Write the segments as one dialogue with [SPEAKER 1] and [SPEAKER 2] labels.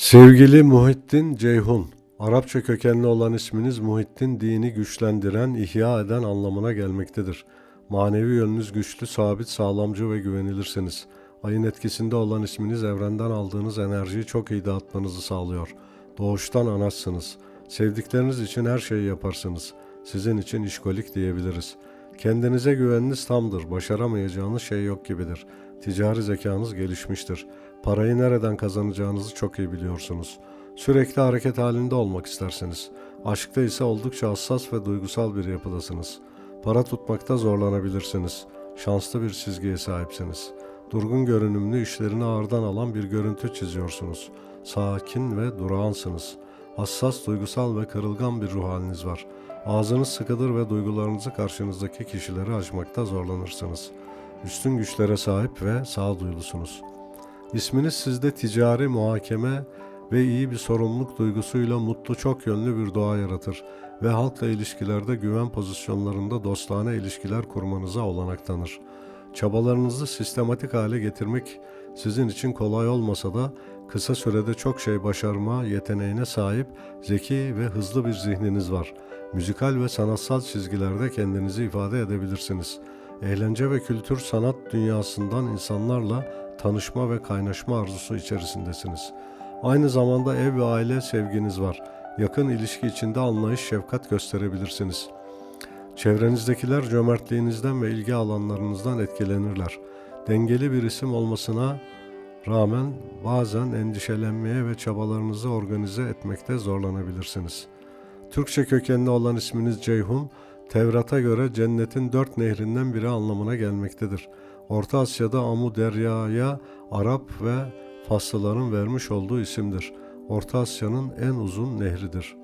[SPEAKER 1] Sevgili Muhittin Ceyhun, Arapça kökenli olan isminiz Muhittin dini güçlendiren, ihya eden anlamına gelmektedir. Manevi yönünüz güçlü, sabit, sağlamcı ve güvenilirsiniz. Ayın etkisinde olan isminiz evrenden aldığınız enerjiyi çok iyi dağıtmanızı sağlıyor. Doğuştan anaçsınız. Sevdikleriniz için her şeyi yaparsınız. Sizin için işkolik diyebiliriz. Kendinize güveniniz tamdır. Başaramayacağınız şey yok gibidir. Ticari zekanız gelişmiştir. Parayı nereden kazanacağınızı çok iyi biliyorsunuz. Sürekli hareket halinde olmak istersiniz. Aşkta ise oldukça hassas ve duygusal bir yapıdasınız. Para tutmakta zorlanabilirsiniz. Şanslı bir çizgiye sahipsiniz. Durgun görünümlü işlerini ağırdan alan bir görüntü çiziyorsunuz. Sakin ve durağansınız. Hassas, duygusal ve kırılgan bir ruh haliniz var. Ağzınız sıkıdır ve duygularınızı karşınızdaki kişilere açmakta zorlanırsınız. Üstün güçlere sahip ve sağduyulusunuz. İsminiz sizde ticari muhakeme ve iyi bir sorumluluk duygusuyla mutlu çok yönlü bir doğa yaratır ve halkla ilişkilerde güven pozisyonlarında dostane ilişkiler kurmanıza olanak tanır. Çabalarınızı sistematik hale getirmek sizin için kolay olmasa da kısa sürede çok şey başarma yeteneğine sahip zeki ve hızlı bir zihniniz var. Müzikal ve sanatsal çizgilerde kendinizi ifade edebilirsiniz. Eğlence ve kültür sanat dünyasından insanlarla tanışma ve kaynaşma arzusu içerisindesiniz. Aynı zamanda ev ve aile sevginiz var. Yakın ilişki içinde anlayış, şefkat gösterebilirsiniz. Çevrenizdekiler cömertliğinizden ve ilgi alanlarınızdan etkilenirler. Dengeli bir isim olmasına rağmen bazen endişelenmeye ve çabalarınızı organize etmekte zorlanabilirsiniz. Türkçe kökenli olan isminiz Ceyhun, Tevrat'a göre cennetin dört nehrinden biri anlamına gelmektedir. Orta Asya'da Amu Derya'ya Arap ve Faslıların vermiş olduğu isimdir. Orta Asya'nın en uzun nehridir.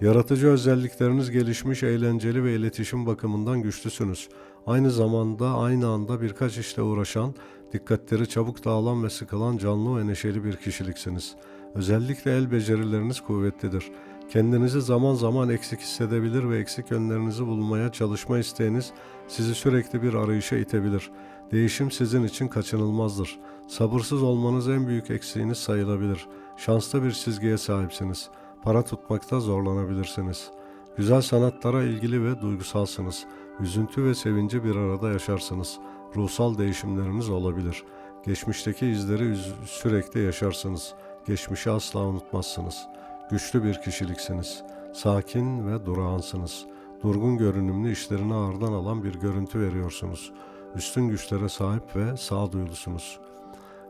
[SPEAKER 1] Yaratıcı özellikleriniz gelişmiş, eğlenceli ve iletişim bakımından güçlüsünüz. Aynı zamanda aynı anda birkaç işle uğraşan, dikkatleri çabuk dağılan ve sıkılan canlı ve neşeli bir kişiliksiniz. Özellikle el becerileriniz kuvvetlidir. Kendinizi zaman zaman eksik hissedebilir ve eksik yönlerinizi bulmaya çalışma isteğiniz sizi sürekli bir arayışa itebilir. Değişim sizin için kaçınılmazdır. Sabırsız olmanız en büyük eksiğiniz sayılabilir. Şanslı bir çizgiye sahipsiniz. Para tutmakta zorlanabilirsiniz. Güzel sanatlara ilgili ve duygusalsınız. Üzüntü ve sevinci bir arada yaşarsınız. Ruhsal değişimleriniz olabilir. Geçmişteki izleri sürekli yaşarsınız. Geçmişi asla unutmazsınız. Güçlü bir kişiliksiniz. Sakin ve durağansınız. Durgun görünümlü işlerini ağırdan alan bir görüntü veriyorsunuz. Üstün güçlere sahip ve sağduyulusunuz.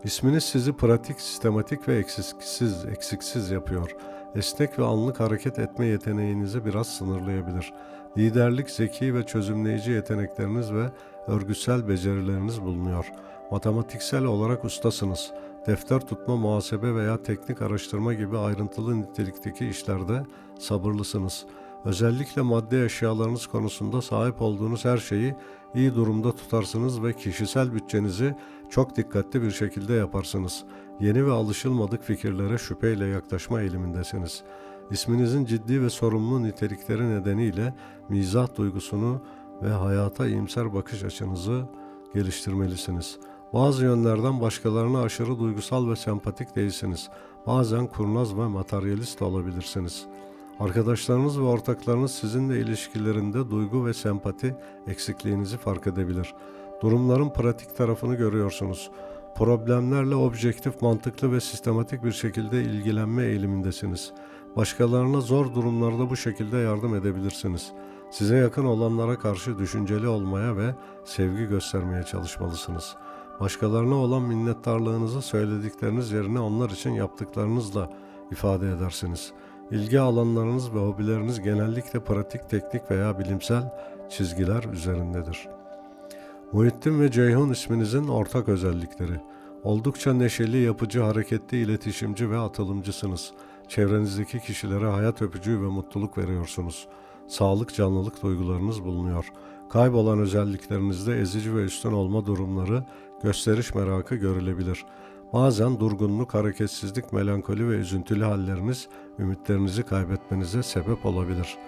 [SPEAKER 1] İsminiz sizi pratik, sistematik ve eksiksiz, eksiksiz yapıyor. Esnek ve anlık hareket etme yeteneğinizi biraz sınırlayabilir. Liderlik, zeki ve çözümleyici yetenekleriniz ve örgüsel becerileriniz bulunuyor. Matematiksel olarak ustasınız. Defter tutma, muhasebe veya teknik araştırma gibi ayrıntılı nitelikteki işlerde sabırlısınız. Özellikle maddi eşyalarınız konusunda sahip olduğunuz her şeyi iyi durumda tutarsınız ve kişisel bütçenizi çok dikkatli bir şekilde yaparsınız. Yeni ve alışılmadık fikirlere şüpheyle yaklaşma eğilimindesiniz. İsminizin ciddi ve sorumlu nitelikleri nedeniyle mizah duygusunu ve hayata iyimser bakış açınızı geliştirmelisiniz. Bazı yönlerden başkalarına aşırı duygusal ve sempatik değilsiniz. Bazen kurnaz ve materyalist olabilirsiniz. Arkadaşlarınız ve ortaklarınız sizinle ilişkilerinde duygu ve sempati eksikliğinizi fark edebilir. Durumların pratik tarafını görüyorsunuz. Problemlerle objektif, mantıklı ve sistematik bir şekilde ilgilenme eğilimindesiniz. Başkalarına zor durumlarda bu şekilde yardım edebilirsiniz. Size yakın olanlara karşı düşünceli olmaya ve sevgi göstermeye çalışmalısınız. Başkalarına olan minnettarlığınızı söyledikleriniz yerine onlar için yaptıklarınızla ifade edersiniz. İlgi alanlarınız ve hobileriniz genellikle pratik, teknik veya bilimsel çizgiler üzerindedir. Muhittin ve Ceyhun isminizin ortak özellikleri. Oldukça neşeli, yapıcı, hareketli, iletişimci ve atılımcısınız. Çevrenizdeki kişilere hayat öpücüğü ve mutluluk veriyorsunuz. Sağlık, canlılık duygularınız bulunuyor. Kaybolan özelliklerinizde ezici ve üstün olma durumları, gösteriş merakı görülebilir. Bazen durgunluk, hareketsizlik, melankoli ve üzüntülü halleriniz ümitlerinizi kaybetmenize sebep olabilir.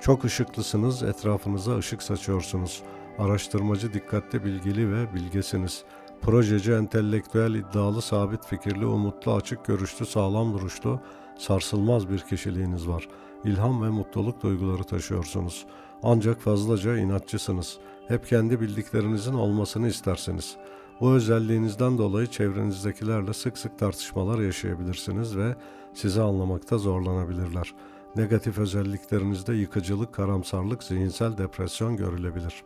[SPEAKER 1] Çok ışıklısınız, etrafınıza ışık saçıyorsunuz. Araştırmacı, dikkatli, bilgili ve bilgesiniz. Projeci, entelektüel, iddialı, sabit fikirli, umutlu, açık görüşlü, sağlam duruşlu, sarsılmaz bir kişiliğiniz var. İlham ve mutluluk duyguları taşıyorsunuz. Ancak fazlaca inatçısınız. Hep kendi bildiklerinizin olmasını istersiniz. Bu özelliğinizden dolayı çevrenizdekilerle sık sık tartışmalar yaşayabilirsiniz ve sizi anlamakta zorlanabilirler. Negatif özelliklerinizde yıkıcılık, karamsarlık, zihinsel depresyon görülebilir.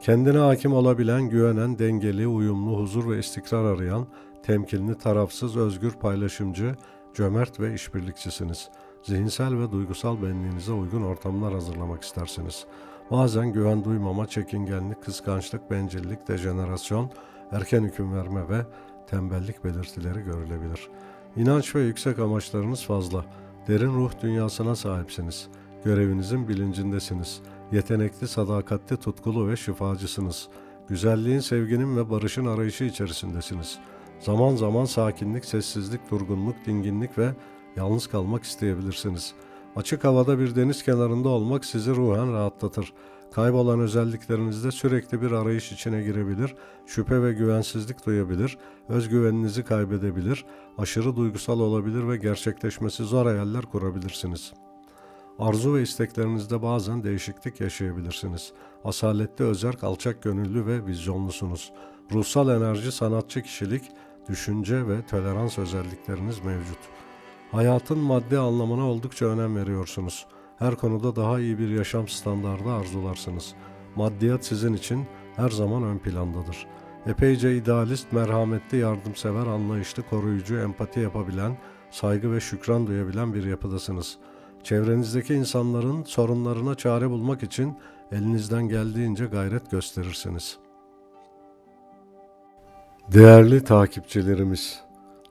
[SPEAKER 1] Kendine hakim olabilen, güvenen, dengeli, uyumlu, huzur ve istikrar arayan, temkinli, tarafsız, özgür, paylaşımcı, cömert ve işbirlikçisiniz. Zihinsel ve duygusal benliğinize uygun ortamlar hazırlamak istersiniz. Bazen güven duymama, çekingenlik, kıskançlık, bencillik, dejenerasyon, erken hüküm verme ve tembellik belirtileri görülebilir. İnanç ve yüksek amaçlarınız fazla. Derin ruh dünyasına sahipsiniz. Görevinizin bilincindesiniz. Yetenekli, sadakatli, tutkulu ve şifacısınız. Güzelliğin, sevginin ve barışın arayışı içerisindesiniz. Zaman zaman sakinlik, sessizlik, durgunluk, dinginlik ve yalnız kalmak isteyebilirsiniz. Açık havada bir deniz kenarında olmak sizi ruhen rahatlatır. Kaybolan özelliklerinizde sürekli bir arayış içine girebilir, şüphe ve güvensizlik duyabilir, özgüveninizi kaybedebilir, aşırı duygusal olabilir ve gerçekleşmesi zor hayaller kurabilirsiniz. Arzu ve isteklerinizde bazen değişiklik yaşayabilirsiniz. Asaletli, özerk, alçak gönüllü ve vizyonlusunuz. Ruhsal enerji, sanatçı kişilik, düşünce ve tolerans özellikleriniz mevcut. Hayatın maddi anlamına oldukça önem veriyorsunuz. Her konuda daha iyi bir yaşam standardı arzularsınız. Maddiyat sizin için her zaman ön plandadır. Epeyce idealist, merhametli, yardımsever, anlayışlı, koruyucu, empati yapabilen, saygı ve şükran duyabilen bir yapıdasınız. Çevrenizdeki insanların sorunlarına çare bulmak için elinizden geldiğince gayret gösterirsiniz. Değerli takipçilerimiz,